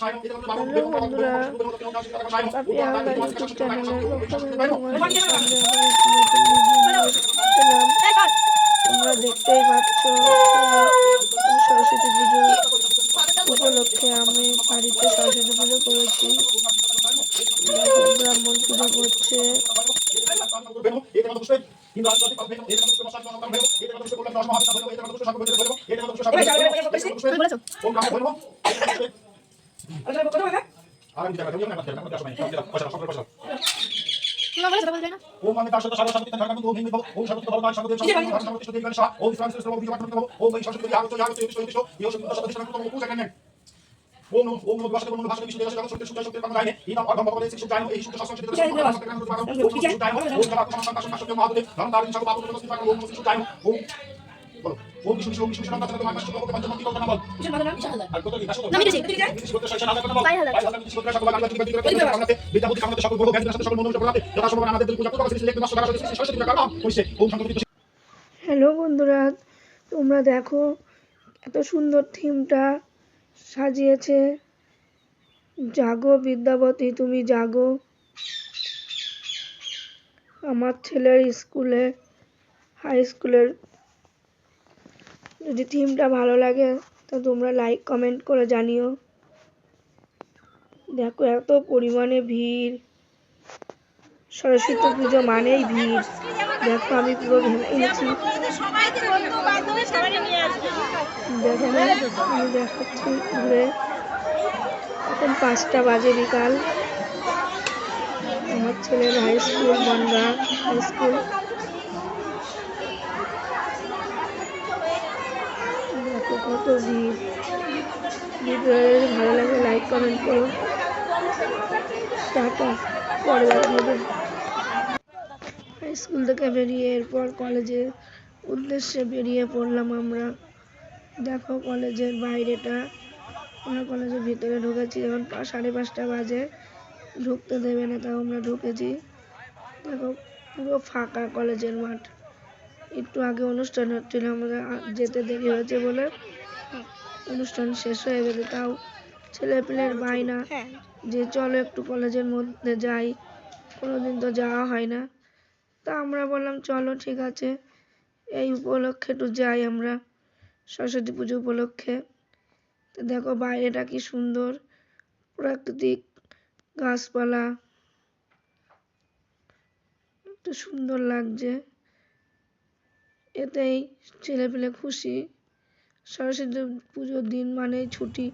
Hello বন্ধুরা পাপি আমরা ইউটিউব চ্যানেলের তোমরা দেখতেই পাচ্ছ সরস্বতী পুজো উপলক্ষে আমি বাড়িতে সরস্বতী পুজো করেছি ব্রাহ্মণ পুজো করছে ওম আমি তার সাথে সারা সাথে থাকা কিন্তু ওম হিন্দি ওম সাথে ভালো কাজ সাথে সাথে সাথে সাথে সাথে গান শাহ ওম ফ্রান্স সাথে বিজয় মাতৃ ওম এই সাথে আগত আগত এই বিষয় বিষয় ইও সাথে সাথে সাথে পূজা কেন ওম নমঃ ওম নমঃ ভাষা কোনো ভাষা বিষয় দেশ সাথে সাথে সাথে কোনো গায়নে ইনাম অগম ভগবান শিশু জানো এই শিশু শাসন সাথে সাথে সাথে কোনো ওম জানো ওম জানা তোমার সন্তান সন্তান মহাদেব ধন দারিন সাথে বাবু নমস্তে পাক ওম শিশু জানো ওম বলো। ওম শিশু শিশু শিশু সন্তান তোমার কাছে তোমাকে পঞ্চমন্ত্রী কথা বল? আর কত দিন? আসো। না, আমি দিছি। বিদেশি করতে সাথে সাথে কথা বল। পাই হাজার। পাই হাজার বিদেশি করতে সাথে বাংলা ঠিক ঠিক আমাদের বিদ্যা বুদ্ধি কামনা সকল বড় জ্ঞান সাথে সকল মনোযোগ করতে যথা সম্ভব আমাদের দিল পূজা করতে সিলেক্ট নষ্ট করা সরস্বতী পূজা করলাম কইছে ওম শান্তি হ্যালো বন্ধুরা তোমরা দেখো এত সুন্দর থিমটা সাজিয়েছে। জাগো বিদ্যাবতী তুমি জাগো। আমার ছেলের স্কুলে হাই স্কুলের যদি থিমটা ভালো লাগে, তো তোমরা লাইক কমেন্ট করে জানিও। দেখো, এত পরিমাণে ভিড়। সরস্বতী পুজো মানেই ভিড়। দেখো, আমি পুরো ভেঙে গেছি দেখো, আমি দেখাচ্ছি ঘুরে। এখন পাঁচটা বাজে বিকাল। আমার ছেলের high school Bongaon high school দেখো কত ভিড়। ভিডিও ভালো লাগে লাইক কমেন্ট করো। টাটা, পরে হবে। স্কুল থেকে বেরিয়ে এরপর কলেজের উদ্দেশ্যে বেরিয়ে পড়লাম আমরা। দেখো কলেজের বাইরেটা। আমরা কলেজের ভিতরে ঢুকেছি, এখন সাড়ে পাঁচটা বাজে। ঢুকতে দেবে না, তাও আমরা ঢুকেছি। দেখো পুরো ফাঁকা কলেজের মাঠ। একটু আগে অনুষ্ঠান হচ্ছিল আমাদের যেতে দেরি হয়েছে বলে অনুষ্ঠান শেষ হয়ে গেছে তাও ছেলেপিলের বায়না যে চলো একটু কলেজের মধ্যে যাই, কোনোদিন তো যাওয়া হয় না। তা আমরা বললাম, চলো ঠিক আছে। এই উপলক্ষে একটু যাই আমরা, সরস্বতী পুজো উপলক্ষে। তো দেখো বাইরেটা কি সুন্দর, প্রাকৃতিক গাছপালা। একটু সুন্দর লাগছে। এতেই ছেলেপেলে খুশি। সরস্বতী পুজোর দিন মানেই ছুটি।